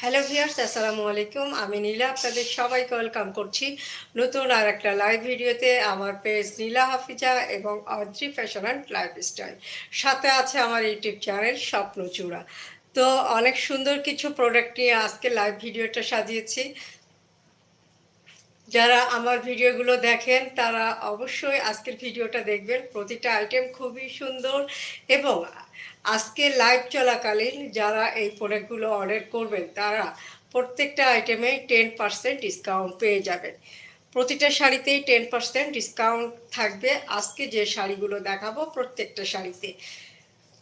Hello viewers আসসালামু আলাইকুম। আমি নীলা, আপনাদের সবাইকে ওয়েলকাম করছি নতুন আর একটা লাইভ ভিডিওতে। আমার পেজ নীলা হাফিজা এবং অদ্রি ফ্যাশন অ্যান্ড লাইফস্টাইল সাথে আছে আমার ইউটিউব চ্যানেল স্বপ্নচূড়া তো অনেক সুন্দর কিছু প্রোডাক্ট নিয়ে আজকে লাইভ ভিডিওটা সাজিয়েছি। যারা আমার ভিডিওগুলো দেখেন, তারা অবশ্যই আজকের ভিডিওটা দেখবেন। প্রতিটা আইটেম খুবই সুন্দর এবং আজকে লাইভ চলাকালীন যারা এই প্রোডাক্টগুলো অর্ডার করবেন, তারা প্রত্যেকটা আইটেমে টেন পার্সেন্ট ডিসকাউন্ট পেয়ে যাবেন। প্রতিটা শাড়িতেই টেন পার্সেন্ট ডিসকাউন্ট থাকবে। আজকে যে শাড়িগুলো দেখাবো প্রত্যেকটা শাড়িতে।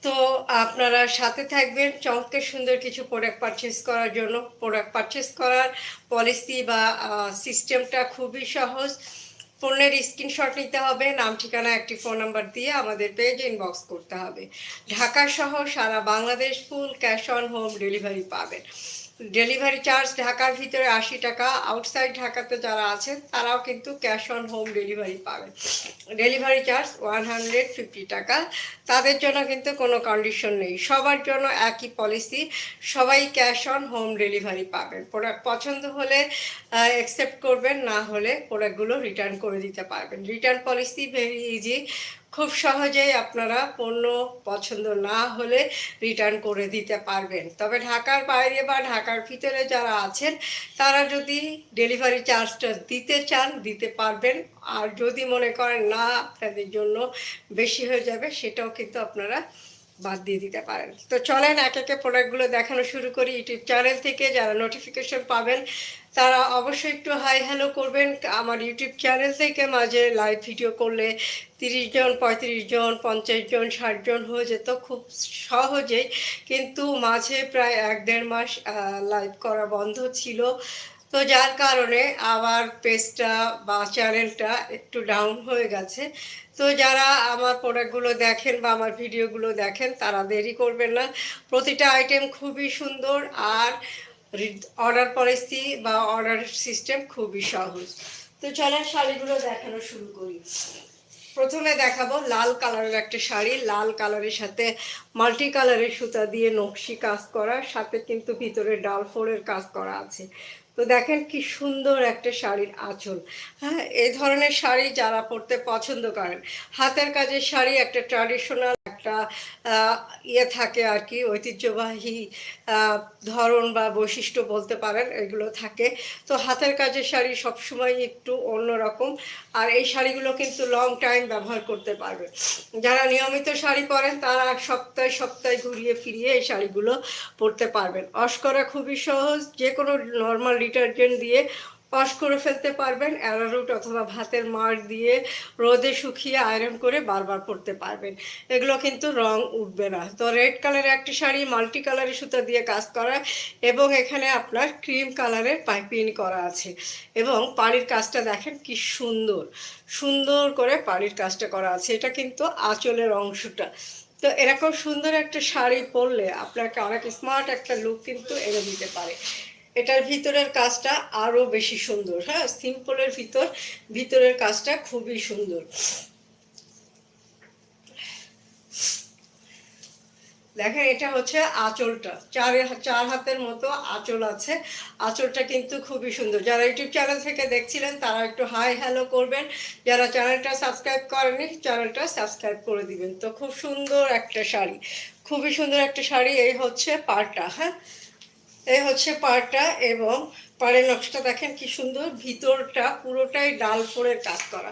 তো আপনারা সাথে থাকবেন, চমৎকার সুন্দর কিছু প্রোডাক্ট পারচেস করার জন্য। প্রোডাক্ট পারচেস করার পলিসি বা সিস্টেমটা খুবই সহজ। পণ্যের স্ক্রিনশট নিতে হবে, নাম, ঠিকানা, একটি ফোন নাম্বার দিয়ে আমাদের পেজ ইনবক্স করতে হবে। ঢাকা সহ সারা Bangladesh full cash on home delivery পাবেন। ডেলিভারি চার্জ ঢাকার ভিতরে আশি টাকা, আউটসাইড ঢাকাতে যারা আছেন, তারাও কিন্তু ক্যাশ অন হোম ডেলিভারি পাবেন। Delivery charge one hundred fifty টাকা। তাদের জন্য কিন্তু কোনো কন্ডিশন নেই। সবার জন্য একই পলিসি, সবাই ক্যাশ অন হোম ডেলিভারি পাবেন। প্রোডাক্ট পছন্দ হলে অ্যাকসেপ্ট করবেন, না হলে প্রোডাক্টগুলো রিটার্ন করে দিতে পারবেন। Return policy very easy. খুব সহজেই আপনারা পণ্য পছন্দ না হলে রিটার্ন করে দিতে পারবেন। তবে ঢাকার বাইরে বা ঢাকার ভিতরে যারা আছেন, তারা যদি ডেলিভারি চার্জটা দিতে চান, দিতে পারবেন। আর যদি মনে করেন না, আপনাদের জন্য বেশি হয়ে যাবে, সেটাও কিন্তু আপনারা বাদ দিয়ে দিতে পারেন। তো চলেন এক একে প্রোডাক্টগুলো দেখানো শুরু করি। ইউটিউব চ্যানেল থেকে যারা নোটিফিকেশন পাবেন তারা অবশ্যই একটু হাই হ্যালো করবেন। আমার ইউটিউব চ্যানেল থেকে মাঝে লাইভ ভিডিও করলে তিরিশ জন, পঁয়ত্রিশ জন, পঞ্চাশ জন, ষাট জন হয়ে যেত খুব সহজেই। কিন্তু মাঝে প্রায় এক দেড় মাস লাইভ করা বন্ধ ছিল। তো যার কারণে আবার পেজটা বা চ্যানেলটা একটু ডাউন হয়ে গেছে। তো যারা আমার প্রোডাক্টগুলো দেখেন বা আমার ভিডিওগুলো দেখেন, তারা দেরি করবেন না। প্রতিটা আইটেম খুবই সুন্দর আর অর্ডার পলিসি বা অর্ডার সিস্টেম খুবই সহজ। তো চলেন শাড়িগুলো দেখানো শুরু করি। প্রথমে দেখাবো লাল কালারের একটা শাড়ি। লাল কালারের সাথে মাল্টি কালারের সুতা দিয়ে নকশি কাজ করা, সাথে কিন্তু ভিতরে ডাল ফোরের কাজ করা আছে। তো দেখেন কি সুন্দর একটা শাড়ির আঁচল। হ্যাঁ এই ধরনের শাড়ি যারা পরতে পছন্দ করেন, হাতের কাজের শাড়ি, একটা ট্র্যাডিশনাল একটা ইয়ে থাকে আর কি, ঐতিহ্যবাহী ধরন বা বৈশিষ্ট্য বলতে পারেন, এগুলো থাকে। তো হাতের কাজের শাড়ি সবসময় একটু অন্যরকম আর এই শাড়িগুলো কিন্তু লং টাইম ব্যবহার করতে পারবে যারা নিয়মিত শাড়ি পরেন, তারা সপ্তাহে সপ্তাহে ঘুরিয়ে ফিরিয়ে এই শাড়িগুলো পরতে পারবেন। অস্করা খুবই সহজ যে কোনো নর্মাল ডিটারজেন্ট দিয়ে ওয়াশ করে ফেলতে পারবেন অ্যারারুট অথবা ভাতের মার দিয়ে রোদে শুকিয়ে আয়রন করে বারবার পরতে পারবেন। এগুলো কিন্তু রং উঠবে না। তো রেড কালারের একটা শাড়ি মাল্টি কালারের সুতা দিয়ে কাজ করা এবং এখানে আপনার ক্রিম কালারের পাইপিং করা আছে। এবং পাড়ির কাজটা দেখেন কি সুন্দর। সুন্দর করে পাড়ির কাজটা করা আছে। এটা কিন্তু আঁচলের অংশটা। তো এরকম সুন্দর একটা শাড়ি পরলে আপনাকে অনেক স্মার্ট একটা লুক কিন্তু এনে দিতে পারে। এটার ভিতরের কাজটা আরও বেশি সুন্দর হ্যাঁ? সিম্পলের ভিতর, ভিতরের কাজটা খুবই সুন্দর। দেখেন, এটা হচ্ছে আঁচলটা। চার চার হাতের মতো আঁচল আছে। আঁচলটা কিন্তু খুবই সুন্দর। যারা ইউটিউব চ্যানেল থেকে দেখছিলেন, তারা একটু হাই হ্যালো করবেন। যারা চ্যানেলটা সাবস্ক্রাইব করেনি চ্যানেলটা সাবস্ক্রাইব করে দিবেন। তো খুব সুন্দর একটা শাড়ি। খুবই সুন্দর একটা শাড়ি, এই হচ্ছে পারটা হ্যাঁ? এই হচ্ছে পাড়টা এবং পাড়ের নকশাটা দেখেন কি সুন্দর। ভিতরটা পুরোটাই ডাল ফোরের কাজ করা।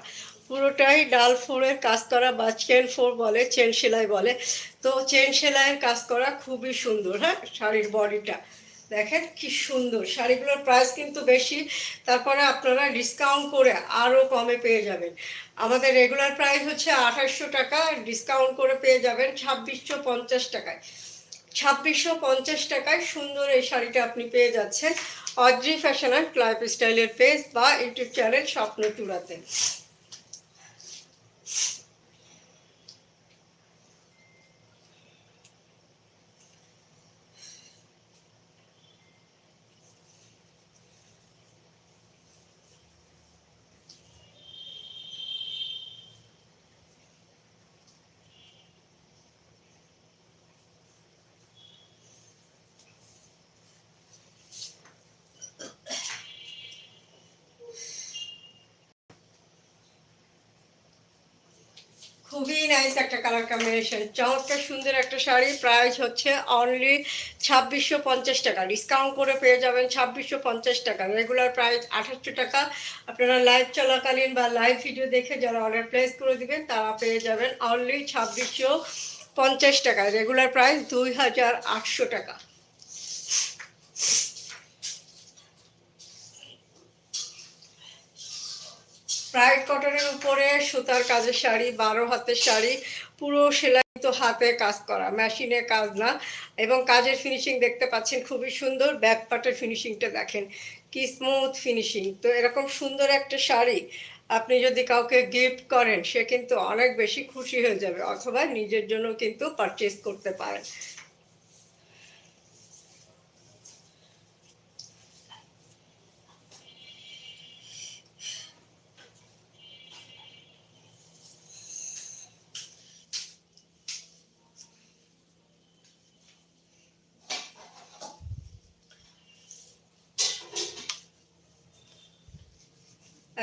পুরোটাই ডাল ফোরের কাজ করা বা চেন ফোর বলে, চেন সেলাই বলে। তো চেন সেলাইয়ের কাজ করা খুবই সুন্দর হ্যাঁ? শাড়ির বডিটা। দেখেন কি সুন্দর। শাড়িগুলোর প্রাইস কিন্তু বেশি। তারপরে আপনারা ডিসকাউন্ট করে আরও কমে পেয়ে যাবেন। আমাদের রেগুলার প্রাইস হচ্ছে আঠাশশো টাকা। ডিসকাউন্ট করে পেয়ে যাবেন ছাব্বিশশো পঞ্চাশ টাকায়। ছাব্বিশশো পঞ্চাশ টাকায় সুন্দর এই শাড়িটা আপনি পেয়ে যাচ্ছেন। অদ্রি ফ্যাশন অ্যান্ড লাইফ স্টাইলের পেজ বা ইউটিউব চ্যানেল স্বপ্ন চূড়াতে নাইস একটা কালার কম্বিনেশন চমৎকার সুন্দর একটা শাড়ি। প্রাইস হচ্ছে অনলি ছাব্বিশশো পঞ্চাশ টাকা। ডিসকাউন্ট করে পেয়ে যাবেন ছাব্বিশশো পঞ্চাশ টাকা। রেগুলার প্রাইস আঠাশশো টাকা। আপনারা লাইভ চলাকালীন বা লাইভ ভিডিও দেখে যারা অর্ডার প্লেস করে দিবেন, তারা পেয়ে যাবেন অনলি ছাব্বিশশো পঞ্চাশ টাকা রেগুলার প্রাইস দুই হাজার আটশো টাকা। প্রাইড কটনের উপরে সুতার কাজের শাড়ি, বারো হাতের শাড়ি, পুরো সেলাই তো হাতে কাজ করা মেশিনে কাজ না। এবং কাজের ফিনিশিং দেখতে পাচ্ছেন, খুবই সুন্দর। ব্যাক পার্টের ফিনিশিংটা দেখেন, কি স্মুথ ফিনিশিং তো এরকম সুন্দর একটা শাড়ি আপনি যদি কাউকে গিফট করেন, সে কিন্তু অনেক বেশি খুশি হয়ে যাবে, অথবা নিজের জন্য কিন্তু পারচেস করতে পারেন।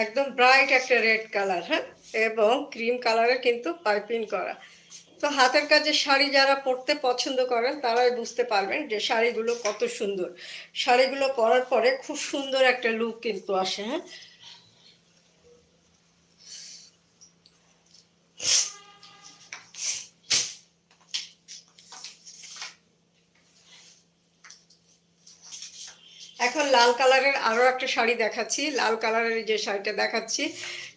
একদম ব্রাইট একটা রেড কালার হ্যাঁ? এবং ক্রিম কালারে কিন্তু পাইপিং করা। তো হাতের কাজে শাড়ি যারা পরতে পছন্দ করেন, তারাই বুঝতে পারবেন যে শাড়িগুলো কত সুন্দর। শাড়িগুলো পরার পরে খুব সুন্দর একটা লুক কিন্তু আসে হ্যাঁ? এখন লাল কালারের আরও একটা শাড়ি দেখাচ্ছি। লাল কালারের যে শাড়িটা দেখাচ্ছি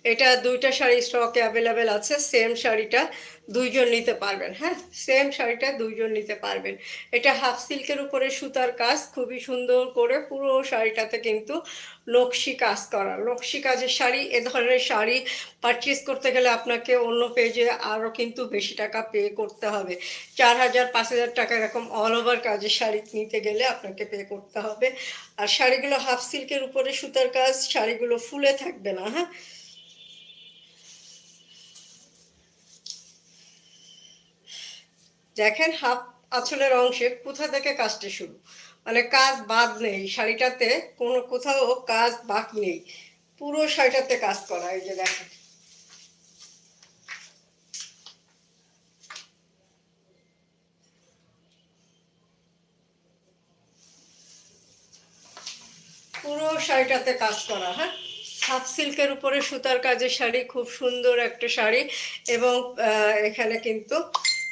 এটা দুইটা শাড়ি স্টকে অ্যাভেলেবেল আছে সেম শাড়িটা দুইজন নিতে পারবেন হ্যাঁ? সেম শাড়িটা দুইজন নিতে পারবেন। এটা হাফ সিল্কের উপরে সুতার কাজ, খুবই সুন্দর করে পুরো শাড়িটাতে কিন্তু নকশি কাজ করা। নকশি কাজের শাড়ি, এ ধরনের শাড়ি পারচেস করতে গেলে আপনাকে অন্য পেজে আরও কিন্তু বেশি টাকা পে করতে হবে। চার হাজার, পাঁচ হাজার টাকা এরকম অল ওভার কাজের শাড়ি নিতে গেলে আপনাকে পে করতে হবে। আর শাড়িগুলো হাফ সিল্কের উপরে সুতার কাজ, শাড়িগুলো ফুলে থাকবে না হ্যাঁ? দেখেন হাফ আঁচলের অংশে কোথা থেকে কাজটা শুরু? মানে কাজ বাদ নেই, শাড়িটাতে কোনো কোথাও কাজ বাকি নেই। পুরো শাড়িটাতে কাজ করা, এই যে দেখেন। পুরো শাড়িটাতে কাজ করা হ্যাঁ? হাফ সিল্কের উপরে সুতার কাজের শাড়ি, খুব সুন্দর একটা শাড়ি। এবং এখানে কিন্তু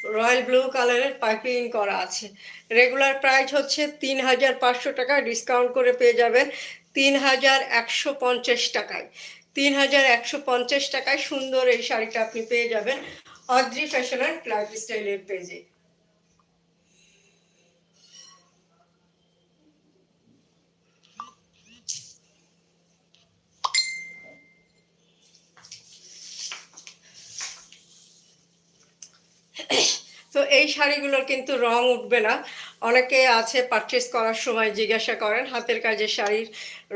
রয়্যাল ব্লু কালারের পাইপিং করা আছে। রেগুলার প্রাইস হচ্ছে তিন হাজার পাঁচশো টাকা ডিসকাউন্ট করে পেয়ে যাবেন তিন হাজার একশো পঞ্চাশ টাকায়। তিন হাজার একশো পঞ্চাশ টাকায় সুন্দর এই শাড়িটা আপনি পেয়ে যাবেন। অদ্রি ফ্যাশনের অ্যান্ড লাইফ স্টাইলের পেজে। তো এই শাড়িগুলোর কিন্তু রং উঠবে না। অনেকে আছে পারচেস করার সময় জিজ্ঞাসা করেন, হাতের কাজের শাড়ির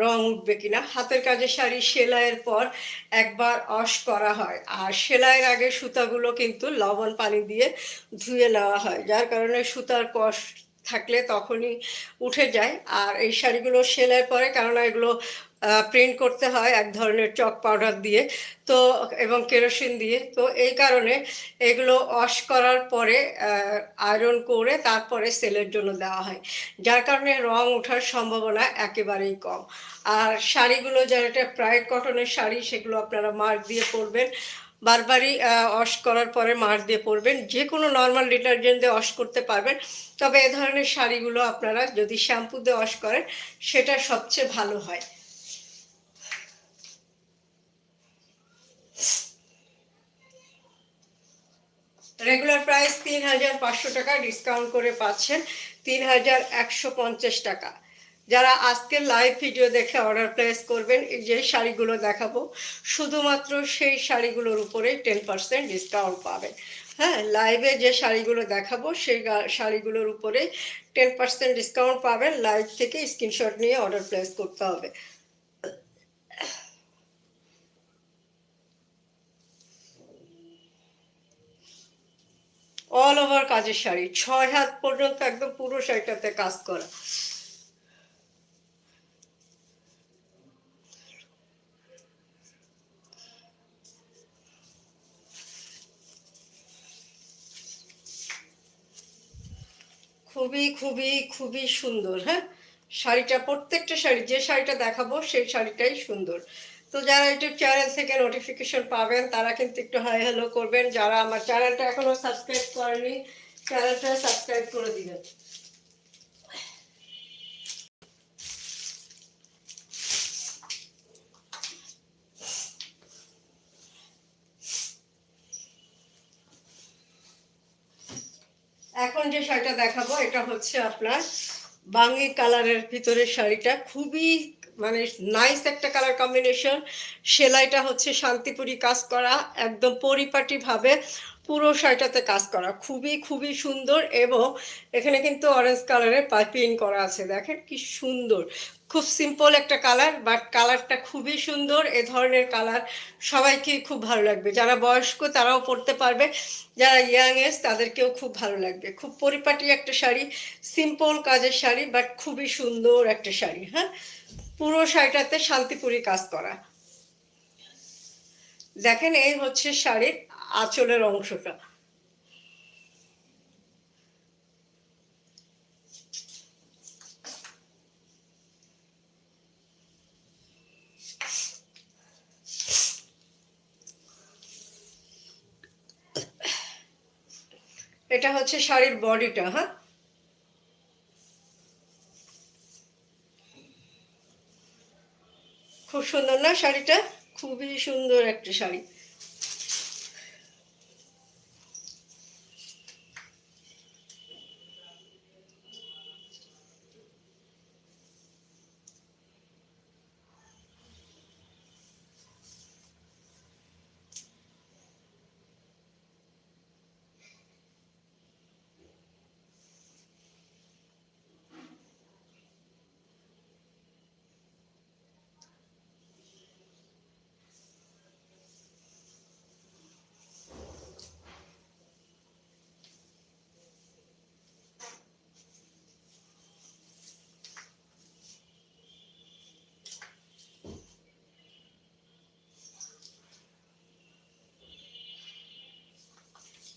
রং উঠবে কিনা? হাতের কাজের শাড়ি সেলাইয়ের পর একবার অশ করা হয়। আর সেলাইয়ের আগে সুতাগুলো কিন্তু লবণ পানি দিয়ে ধুয়ে নেওয়া হয়, যার কারণে সুতার কষ থাকলে তখনই উঠে যায়। আর এই শাড়িগুলো সেলাইয়ের পরে, কেননা এগুলো প্রিন্ট করতে হয় এক ধরনের চক পাউডার দিয়ে, তো, এবং কেরোসিন দিয়ে। তো এই কারণে এগুলো ওয়াশ করার পরে আয়রন করে তারপরে সেলের জন্য দেওয়া হয়। যার কারণে রং ওঠার সম্ভাবনা একেবারেই কম। আর শাড়িগুলো যারা প্রাইড কটনের শাড়ি, সেগুলো আপনারা মার্ক দিয়ে পরবেন। বারবারই অশ করার পরে মার দিয়ে পরবেন। যে কোনো নর্মাল ডিটারজেন্ট দিয়ে ওয়াশ করতে পারবেন। তবে এ ধরনের শাড়িগুলো আপনারা যদি শ্যাম্পু দিয়ে অশ করেন, সেটা সবচেয়ে ভালো হয়। রেগুলার প্রাইস তিন হাজার পাঁচশো টাকা ডিসকাউন্ট করে পাচ্ছেন তিন হাজার একশো পঞ্চাশ টাকা। যারা আজকের লাইভ ভিডিও দেখে অর্ডার প্লেস করবেন, এই যে শাড়িগুলো দেখাবো, শুধুমাত্র সেই শাড়িগুলোর উপরে টেন পার্সেন্ট ডিসকাউন্ট পাবেন। হ্যাঁ লাইভে যে শাড়িগুলো দেখাবো, সেই শাড়িগুলোর উপরে টেন পার্সেন্ট ডিসকাউন্ট পাবেন। লাইভ থেকে স্ক্রিনশট নিয়ে অর্ডার প্লেস করতে হবে। অল ওভার কাজের শাড়ি। ছয় হাত পর্যন্ত একদম পুরো শাড়িটাতে কাজ করা। খুবই খুবই খুবই সুন্দর হ্যাঁ? শাড়িটা, প্রত্যেকটা শাড়ি, যে শাড়িটা দেখাবো সেই শাড়িটাই সুন্দর। তো যারা ইউটিউব চ্যানেল থেকে নোটিফিকেশন পাবেন, তারা কিন্তু একটু হাই হ্যালো করবেন। যারা আমার চ্যানেলটা এখনও সাবস্ক্রাইব করেনি চ্যানেলটা সাবস্ক্রাইব করে দিবেন। এখন যে শাড়িটা দেখাবো, এটা হচ্ছে আপনার বাঙ্গি কালারের ভিতরে শাড়িটা খুবই মানে নাইস একটা কালার কম্বিনেশন সেলাইটা হচ্ছে শান্তিপুরি কাজ করা, একদম পরিপাটিভাবে পুরো শাড়িটাতে কাজ করা। খুবই খুবই সুন্দর এবং এখানে কিন্তু অরেঞ্জ কালারের পাইপিং করা আছে। দেখেন কি সুন্দর। খুব সিম্পল একটা কালার বাট কালারটা খুবই সুন্দর। এ ধরনের কালার সবাইকে খুব ভালো লাগবে। যারা বয়স্ক, তারাও পরতে পারবে। যারা ইয়াং এজ তাদেরকেও খুব ভালো লাগবে। খুব পরিপাটি একটা শাড়ি সিম্পল কাজের শাড়ি বাট খুবই সুন্দর একটা শাড়ি হ্যাঁ? পুরো শাড়িটাতে শান্তিপুরি কাজ করা। দেখেন, এই হচ্ছে শাড়ির আঁচলের অংশটা। এটা হচ্ছে শাড়ির বডিটা হ্যাঁ? খুব সুন্দর না শাড়িটা? খুবই সুন্দর একটা শাড়ি।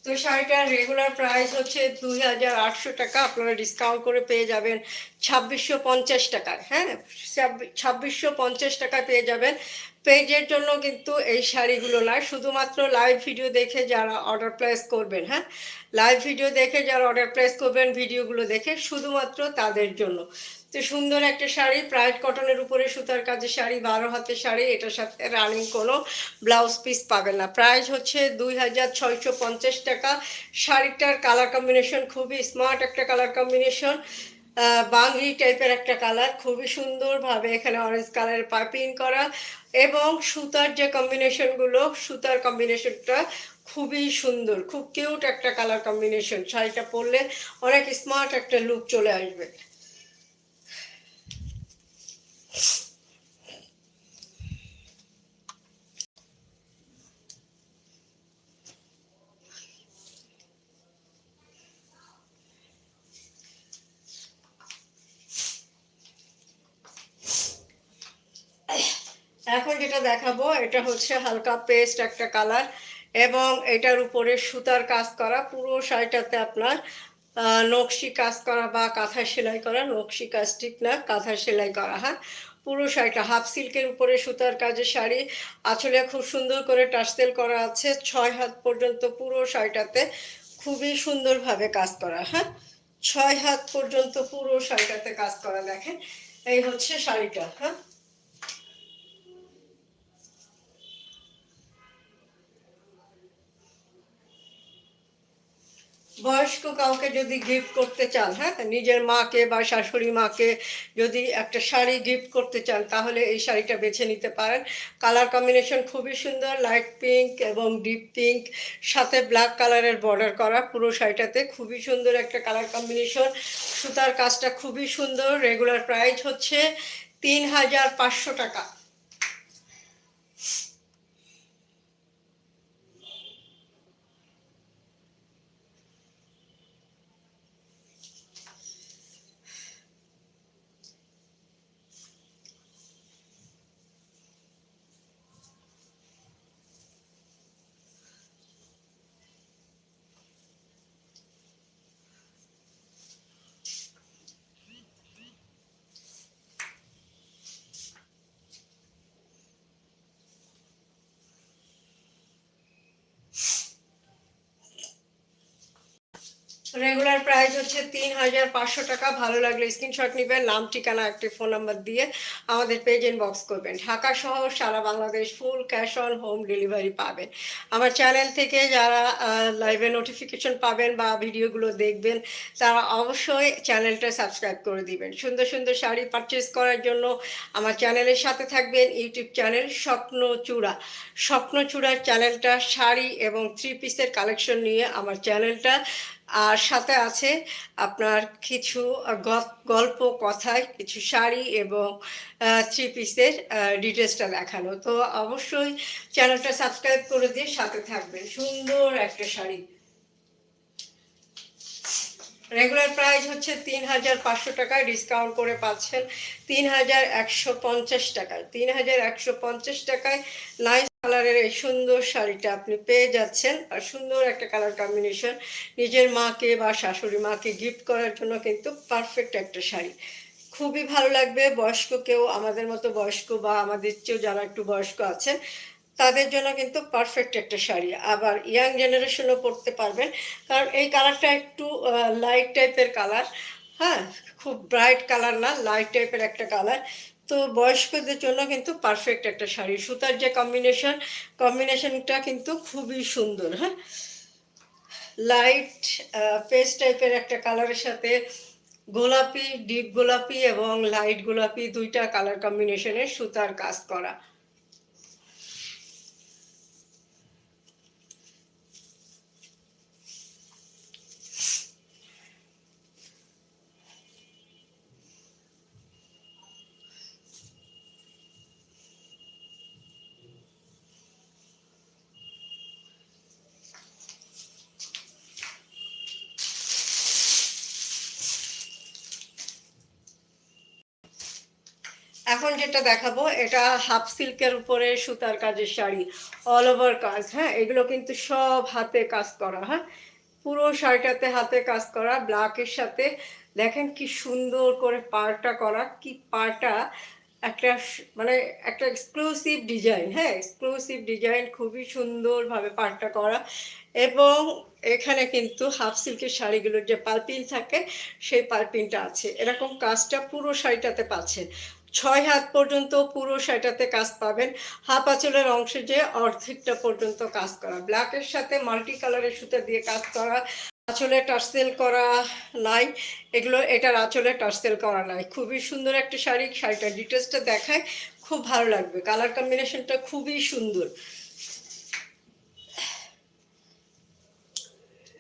তো শাড়িটার রেগুলার প্রাইস হচ্ছে দুই হাজার আটশো টাকা। আপনারা ডিসকাউন্ট করে পেয়ে যাবেন ছাব্বিশশো পঞ্চাশ টাকায় হ্যাঁ? ছাব্বিশশো পঞ্চাশ টাকায় পেয়ে যাবেন। পেজের জন্য কিন্তু এই শাড়িগুলো নয়, শুধুমাত্র লাইভ ভিডিও দেখে যারা অর্ডার প্লেস করবেন হ্যাঁ? লাইভ ভিডিও দেখে যারা অর্ডার প্লেস করবেন ভিডিওগুলো দেখে শুধুমাত্র তাদের জন্য। তো সুন্দর একটা শাড়ি প্রাইড কটনের উপরে সুতার কাজের শাড়ি, বারো হাতের শাড়ি, এটার সাথে রানিং কোনো ব্লাউজ পিস পাবেন না। প্রাইস হচ্ছে দুই হাজার ছয়শো পঞ্চাশ টাকা। শাড়িটার কালার কম্বিনেশন খুবই স্মার্ট একটা কালার কম্বিনেশন বাংলি টাইপের একটা কালার খুবই সুন্দরভাবে এখানে অরেঞ্জ কালারের পাইপিং করা এবং সুতার যে কম্বিনেশনগুলো সুতার কম্বিনেশনটা খুবই সুন্দর, খুব কিউট একটা কালার কম্বিনেশন শাড়িটা পরলে অনেক স্মার্ট একটা লুক চলে আসবে। এখন যেটা দেখাবো, এটা হচ্ছে হালকা পেস্ট একটা কালার এবং এটার উপরে সুতার কাজ করা, পুরো শাড়িটাতে আপনার নকশি কাজ করা বা কাঁথা সেলাই করা, নকশি কাজ ঠিক না, কাঁথা সেলাই করা হ্যাঁ? পুরো শাড়িটা, হাফ সিল্কের উপরে সুতার কাজের শাড়ি, আঁচলে খুব সুন্দর করে টার্সেল করা আছে, ছয় হাত পর্যন্ত পুরো শাড়িটাতে খুবই সুন্দরভাবে কাজ করা হ্যাঁ? ছয় হাত পর্যন্ত পুরো শাড়িটাতে কাজ করা, দেখেন, এই হচ্ছে শাড়িটা হ্যাঁ? বয়স্ক কাউকে যদি গিফট করতে চান হ্যাঁ? নিজের মাকে বা শাশুড়ি মাকে যদি একটা শাড়ি গিফট করতে চান, তাহলে এই শাড়িটা বেছে নিতে পারেন। কালার কম্বিনেশন খুবই সুন্দর লাইট পিঙ্ক এবং ডিপ পিঙ্ক সাথে ব্ল্যাক কালারের বর্ডার করা পুরো শাড়িটাতে খুবই সুন্দর একটা কালার কম্বিনেশন সুতার কাজটা খুবই সুন্দর রেগুলার প্রাইস হচ্ছে তিন হাজার পাঁচশো টাকা। রেগুলার প্রাইস হচ্ছে তিন হাজার পাঁচশো টাকা। ভালো লাগলে স্ক্রিনশট নেবেন, নাম, ঠিকানা, একটি ফোন নাম্বার দিয়ে আমাদের পেজ ইনবক্স করবেন। ঢাকা সহ সারা Bangladesh full cash on home delivery পাবেন। আমার চ্যানেল থেকে যারা লাইভে নোটিফিকেশন পাবেন বা ভিডিওগুলো দেখবেন, তারা অবশ্যই চ্যানেলটা সাবস্ক্রাইব করে দিবেন। সুন্দর সুন্দর শাড়ি পারচেস করার জন্য আমার চ্যানেলের সাথে থাকবেন ইউটিউব চ্যানেল স্বপ্ন চূড়া স্বপ্ন চূড়ার চ্যানেলটা শাড়ি এবং থ্রি পিসের কালেকশন নিয়ে আমার চ্যানেলটা আর সাথে আছে আপনার কিছু গল্প, কথায় কিছু শাড়ি এবং থ্রি পিসের ডিটেলসটা দেখানো। তো অবশ্যই চ্যানেলটা সাবস্ক্রাইব করে দিয়ে সাথে থাকবেন। সুন্দর একটা শাড়ি। রেগুলার প্রাইস হচ্ছে তিন হাজার পাঁচশো টাকায় ডিসকাউন্ট করে পাচ্ছেন তিন হাজার একশো পঞ্চাশ টাকায়। তিন হাজার একশো পঞ্চাশ টাকায় নাইস কালারের এই সুন্দর শাড়িটা আপনি পেয়ে যাচ্ছেন। আর সুন্দর একটা কালার কম্বিনেশন নিজের মাকে বা শাশুড়ি মাকে গিফট করার জন্য কিন্তু পারফেক্ট একটা শাড়ি। খুবই ভালো লাগবে। বয়স্ক কেউ, আমাদের মতো বয়স্ক বা আমাদের চেয়েও যারা একটু বয়স্ক আছেন, তাদের জন্য কিন্তু পারফেক্ট একটা শাড়ি। আবার ইয়াং জেনারেশনও পরতে পারবেন। কারণ এই কালারটা একটু লাইট টাইপের কালার হ্যাঁ খুব ব্রাইট কালার না লাইট টাইপের একটা কালার তো বয়স্কদের জন্য কিন্তু পারফেক্ট একটা শাড়ি। সুতার যে কম্বিনেশন কম্বিনেশনটা কিন্তু খুবই সুন্দর হ্যাঁ? লাইট পেস্ট টাইপের একটা কালারের সাথে গোলাপি ডিপ গোলাপি এবং লাইট গোলাপি দুইটা কালার কম্বিনেশনের সুতার কাজ করা। এখন যেটা দেখাবো, এটা হাফ সিল্কের উপরে সুতার কাজের শাড়ি অল ওভার কাজ হ্যাঁ? এগুলো কিন্তু সব হাতে কাজ করা হ্যাঁ? পুরো শাড়িটাতে হাতে কাজ করা ব্ল্যাকের সাথে। দেখেন কি সুন্দর করে পাড়টা করা, কি পাড়টা! একটা মানে একটা এক্সক্লুসিভ ডিজাইন হ্যাঁ? এক্সক্লুসিভ ডিজাইন খুবই সুন্দরভাবে পাড়টা করা। এবং এখানে কিন্তু হাফ সিল্কের শাড়িগুলোর যে পালপিন থাকে, সেই পালপিনটা আছে। এরকম কাজটা পুরো শাড়িটাতে পাচ্ছেন। ছয় হাত পর্যন্ত পুরো শাড়িটাতে কাজ পাবেন। হাফ আঁচলের অংশে যে অর্ধেকটা পর্যন্ত কাজ করা। ব্ল্যাকের সাথে মাল্টি কালারের সুতা দিয়ে কাজ করা। আঁচলে টার্সেল করা নাই। এগুলো, এটার আঁচলে টার্সেল করা নাই। খুবই সুন্দর একটা শাড়ি। শাড়িটার ডিটেলসটা দেখায়। খুব ভালো লাগবে। কালার কম্বিনেশনটা খুবই সুন্দর।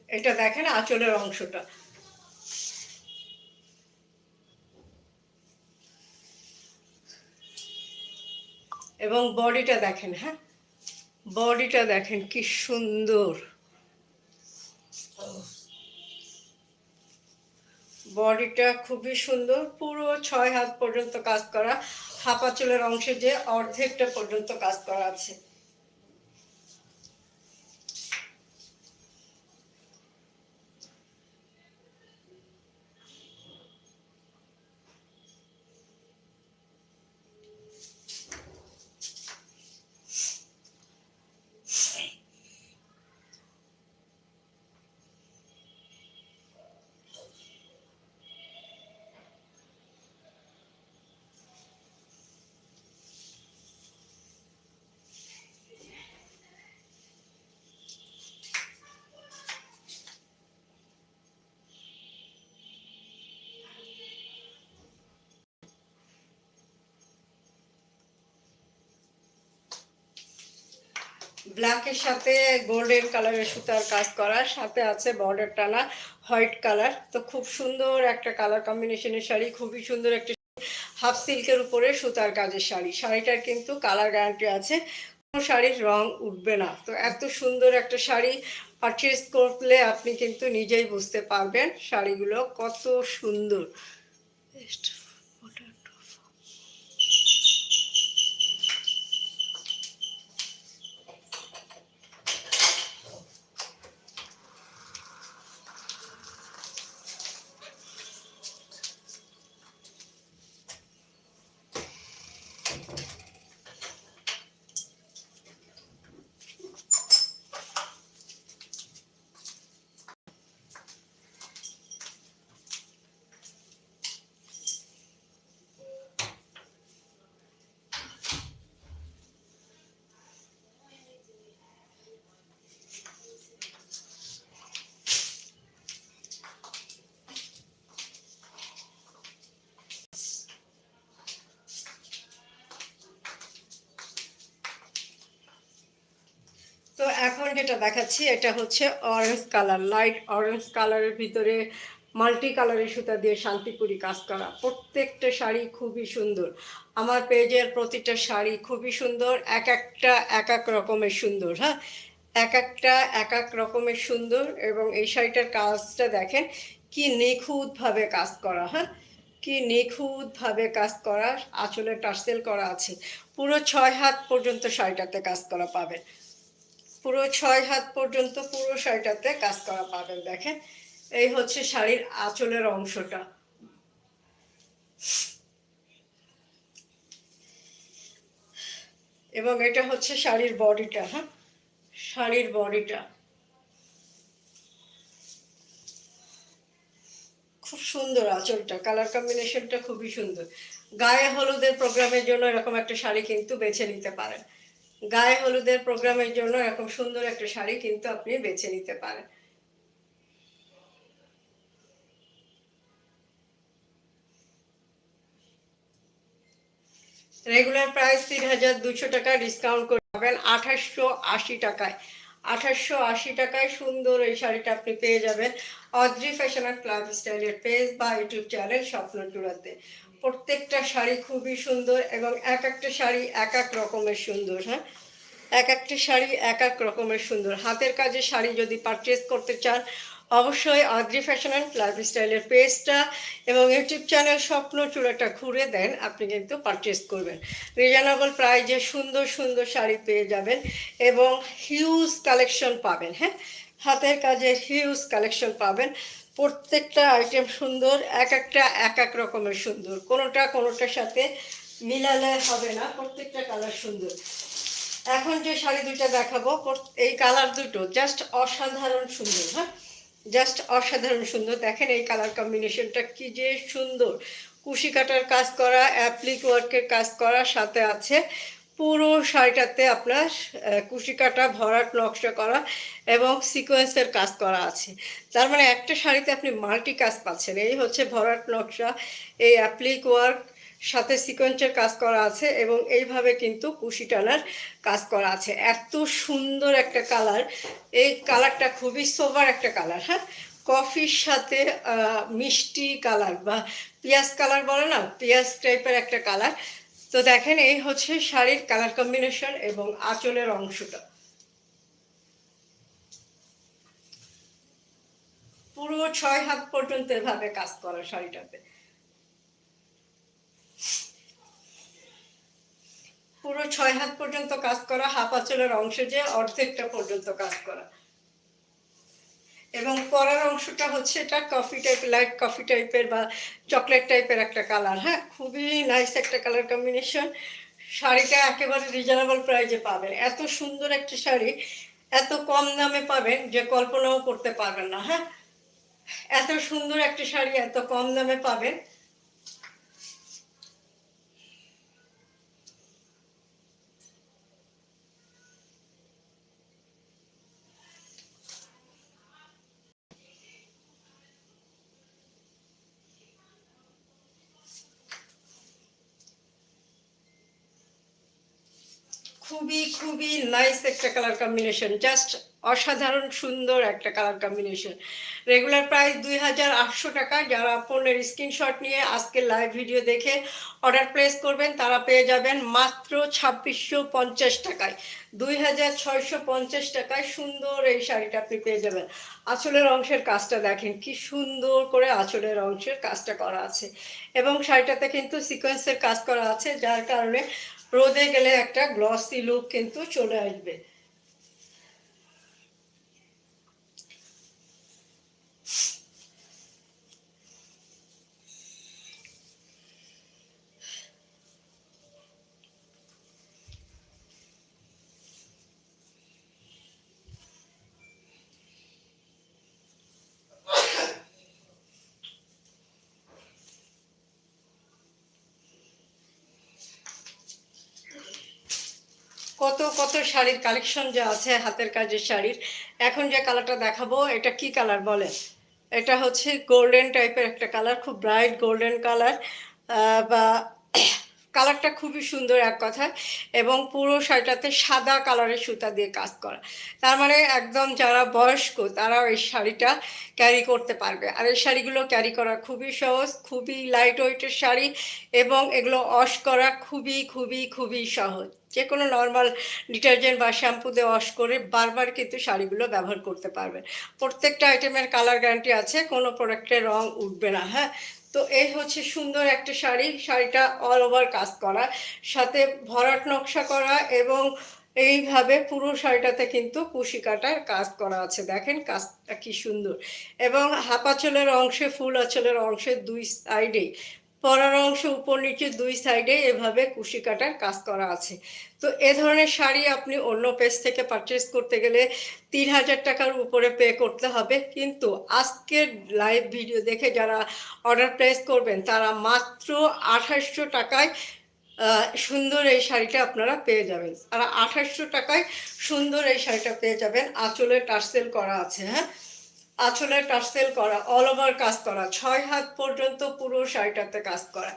এটা দেখেন আঁচলের অংশটা। এবং বডিটা দেখেন হ্যাঁ? বডিটা দেখেন কি সুন্দর। বডিটা খুবই সুন্দর, পুরো ছয় হাত পর্যন্ত কাজ করা, হাঁপা চুলের অংশে যে অর্ধেকটা পর্যন্ত কাজ করা আছে। ব্ল্যাকের সাথে গোল্ডেন কালারের সুতার কাজ করা সাথে আছে বর্ডার টানা হোয়াইট কালার তো খুব সুন্দর একটা কালার কম্বিনেশনের শাড়ি, খুবই সুন্দর একটা হাফ সিল্কের উপরে সুতার কাজের শাড়ি। শাড়িটার কিন্তু কালার গ্যারান্টি আছে, কোনো শাড়ির রং উঠবে না। তো এত সুন্দর একটা শাড়ি পারচেস করলে আপনি কিন্তু নিজেই বুঝতে পারবেন শাড়িগুলো কত সুন্দর। এখন যেটা দেখাচ্ছি, এটা হচ্ছে অরেঞ্জ কালার লাইট অরেঞ্জ কালারের ভিতরে মাল্টি কালারের সুতা দিয়ে শান্তিপুরি কাজ করা। প্রত্যেকটা শাড়ি খুবই সুন্দর। আমার পেজের প্রতিটা শাড়ি খুবই সুন্দর, এক একটা, এক এক রকমের সুন্দর হ্যাঁ? এক একটা, এক এক রকমের সুন্দর এবং এই শাড়িটার কাজটা দেখেন কি নিখুঁতভাবে কাজ করা হ্যাঁ? কি নিখুঁতভাবে কাজ করা, আঁচলে টার্সেল করা আছে। পুরো ছয় হাত পর্যন্ত শাড়িটাতে কাজ করা পাবেন। পুরো ছয় হাত পর্যন্ত পুরো শাড়িটাতে কাজ করা পাবেন, দেখেন। এই হচ্ছে শাড়ির আঁচলের অংশটা। এবং এটা হচ্ছে শাড়ির বডিটা হ্যাঁ? শাড়ির বডিটা। খুব সুন্দর আঁচলটা, কালার কম্বিনেশনটা খুবই সুন্দর। গায়ে হলুদের প্রোগ্রামের জন্য এরকম একটা শাড়ি কিন্তু বেছে নিতে পারেন। গায়ে হলুদের প্রোগ্রামের জন্য এরকম সুন্দর একটা শাড়ি কিন্তু আপনি বেছে নিতে পারেন। রেগুলার প্রাইস তিন হাজার দুশো টাকা ডিসকাউন্ট করে পাবেন আঠাশশো আশি টাকায়। আঠাশশো আশি টাকায় সুন্দর এই শাড়িটা আপনি পেয়ে যাবেন। অদ্রি ফ্যাশন অ্যান্ড ক্লাব স্টাইলের পেজ বা ইউটিউব চ্যানেল স্বপ্ন চূড়াতে প্রত্যেকটা শাড়ি খুবই সুন্দর এবং এক একটা শাড়ি এক এক রকমের সুন্দর হ্যাঁ? এক একটা শাড়ি এক এক রকমের সুন্দর। হাতের কাজে শাড়ি যদি পারচেস করতে চান, অবশ্যই আদ্রি ফ্যাশন অ্যান্ড লাইফ স্টাইলের পেজটা এবং ইউটিউব চ্যানেল স্বপ্ন চূড়াটা ঘুরে দেন, আপনি কিন্তু পারচেস করবেন। রিজনেবল প্রাইজে সুন্দর সুন্দর শাড়ি পেয়ে যাবেন এবং হিউজ কালেকশন পাবেন হ্যাঁ? হাতের কাজে হিউজ কালেকশন পাবেন। প্রত্যেকটা আইটেম সুন্দর, এক একটা, এক এক রকমের সুন্দর। কোনোটা, কোনোটার সাথে মিলালে হবে না, প্রত্যেকটা কালার সুন্দর। এখন যে শাড়ি দুইটা দেখাবো এই কালার দুটো জাস্ট অসাধারণ সুন্দর হ্যাঁ? জাস্ট অসাধারণ সুন্দর। দেখেন এই কালার কম্বিনেশনটা কি যে সুন্দর। কুশি কাটার কাজ করা অ্যাপ্লিক ওয়ার্কের কাজ করা, সাথে আছে পুরো শাড়িটাতে আপনার কুশি কাটা ভরাট নকশা করা এবং সিকোয়েন্সের কাজ করা আছে। তার মানে একটা শাড়িতে আপনি মাল্টি কাজ পাচ্ছেন। এই হচ্ছে ভরাট নকশা, এই অ্যাপ্লিক ওয়ার্ক সাথে সিকোয়েন্সের কাজ করা আছে এবং এইভাবে কিন্তু কুশি টানার কাজ করা আছে। এত সুন্দর একটা কালার এই কালারটা খুবই সোভার একটা কালার হ্যাঁ? কফির সাথে মিষ্টি কালার বা পেঁয়াজ কালার বলে না? পেঁয়াজ টাইপের একটা কালার তো দেখেন, এই হচ্ছে শাড়ির কালার কম্বিনেশন এবং আঁচলের অংশটা। পুরো ছয় হাত পর্যন্ত এভাবে কাজ করা শাড়িটাতে। পুরো ছয় হাত পর্যন্ত কাজ করা, হাফ আঁচলের অংশ যে অর্ধেকটা পর্যন্ত কাজ করা। এবং পরার অংশটা হচ্ছে এটা কফি টাইপ লাইট কফি টাইপের বা চকলেট টাইপের একটা কালার হ্যাঁ? খুবই নাইস একটা কালার কম্বিনেশন শাড়িটা একেবারে রিজনেবল প্রাইজে পাবেন। এত সুন্দর একটা শাড়ি, এত কম দামে পাবেন যে কল্পনাও করতে পারবেন না হ্যাঁ? এত সুন্দর একটা শাড়ি, এত কম দামে পাবেন। খুবই খুবই নাইস একটা কালার কম্বিনেশন জাস্ট অসাধারণ সুন্দর একটা কালার কম্বিনেশন রেগুলার প্রাইস দুই হাজার আটশো টাকা। যারা ফোনের স্ক্রিনশট নিয়ে আজকে লাইভ ভিডিও দেখে অর্ডার প্লেস করবেন, তারা পেয়ে যাবেন মাত্র ছাব্বিশশো পঞ্চাশ টাকায়। দুই হাজার ছয়শো পঞ্চাশ টাকায় সুন্দর এই শাড়িটা আপনি পেয়ে যাবেন। আঁচলের অংশের কাজটা দেখেন, কি সুন্দর করে আঁচলের অংশের কাজটা করা আছে। এবং শাড়িটাতে কিন্তু সিকোয়েন্সের কাজ করা আছে, যার কারণে রোদে গেলে একটা গ্লসি লুক কিন্তু চলে আসবে। কত কত শাড়ির কালেকশন যে আছে, হাতের কাজের শাড়ির। এখন যে কালারটা দেখাবো, এটা কি কালার বলে এটা হচ্ছে গোল্ডেন টাইপের একটা কালার খুব ব্রাইট গোল্ডেন কালার বা কালারটা খুবই সুন্দর এক কথায় এবং পুরো শাড়িটাতে সাদা কালারের সুতা দিয়ে কাজ করা। তার মানে একদম যারা বয়স্ক তারাও এই শাড়িটা ক্যারি করতে পারবে। আর এই শাড়িগুলো ক্যারি করা খুবই সহজ, খুবই লাইট ওয়েটের শাড়ি এবং এগুলো ওয়াশ করা খুবই খুবই খুবই সহজ। যে কোনো নর্মাল ডিটারজেন্ট বা শ্যাম্পু দিয়ে ওয়াশ করে বারবার কিন্তু শাড়িগুলো ব্যবহার করতে পারবেন প্রত্যেকটা আইটেমের কালার গ্যারান্টি আছে, কোনো প্রোডাক্টের রং উঠবে না হ্যাঁ? তো এই হচ্ছে সুন্দর একটা শাড়ি, শাড়িটা অল ওভার কাজ করা। সাথে ভরাট নকশা করা এবং এইভাবে পুরো শাড়িটাতে কিন্তু কুশি কাটার কাজ করা আছে। দেখেন কাজটা কি সুন্দর। এবং হাফ আঁচলের অংশে ফুল আঁচলের অংশে দুই সাইডেই পরার অংশ উপর নিচে দুই সাইডে এভাবে কুশি কাটার কাজ করা আছে। তো এ ধরনের শাড়ি আপনি অন্য পেজ থেকে পারচেস করতে গেলে তিন হাজার টাকার উপরে পে করতে হবে। কিন্তু আজকের লাইভ ভিডিও দেখে যারা অর্ডার প্লেস করবেন, তারা মাত্র আঠাশশো টাকায় সুন্দর এই শাড়িটা আপনারা পেয়ে যাবেন। আর আঠাশশো টাকায় সুন্দর এই শাড়িটা পেয়ে যাবেন। আঁচলে টার্সেল করা আছে হ্যাঁ? আঁচলে সেল করা অল ওভার কাজ করা ছয় হাত পর্যন্ত পুরো শাড়িটাতে কাজ করা।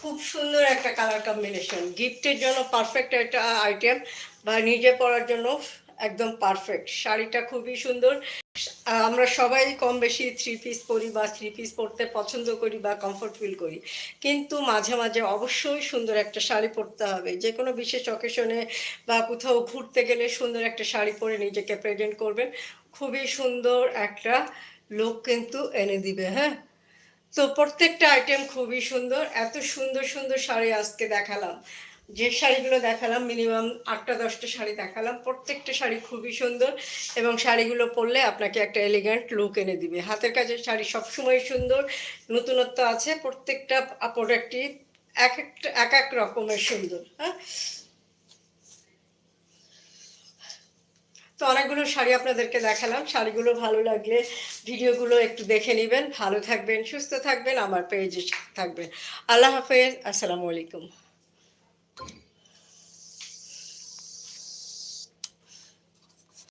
খুব সুন্দর একটা কালার কম্বিনেশন গিফটের জন্য পারফেক্ট একটা আইটেম বা নিজে পরার জন্য একদম পারফেক্ট শাড়িটা খুবই সুন্দর। আমরা সবাই কম বেশি থ্রি পিস পরি বা থ্রি পিস পরতে পছন্দ করি বা কমফোর্ট ফিল করি। কিন্তু মাঝে মাঝে অবশ্যই সুন্দর একটা শাড়ি পরতে হবে। যে কোনো বিশেষ অকেশনে বা কোথাও ঘুরতে গেলে সুন্দর একটা শাড়ি পরে নিজেকে প্রেজেন্ট করবেন। খুবই সুন্দর একটা লোক কিন্তু এনে দিবে হ্যাঁ? তো প্রত্যেকটা আইটেম খুবই সুন্দর। এত সুন্দর সুন্দর শাড়ি আজকে দেখালাম। যে শাড়িগুলো দেখালাম মিনিমাম আটটা, দশটা শাড়ি দেখালাম। প্রত্যেকটা শাড়ি খুবই সুন্দর এবং শাড়িগুলো পরলে আপনাকে একটা এলিগেন্ট লুক এনে দিবে। হাতের কাজের শাড়ি সবসময় সুন্দর, নতুনত্ব আছে, প্রত্যেকটা প্রোডাক্টই এক একটা, এক এক রকমের সুন্দর হ্যাঁ? তো অনেকগুলো শাড়ি আপনাদেরকে দেখালাম। শাড়িগুলো ভালো লাগলে ভিডিওগুলো একটু দেখে নেবেন। ভালো থাকবেন, সুস্থ থাকবেন, আমার পেজে থাকবেন। আল্লাহ হাফেজ, আসসালামু আলাইকুম।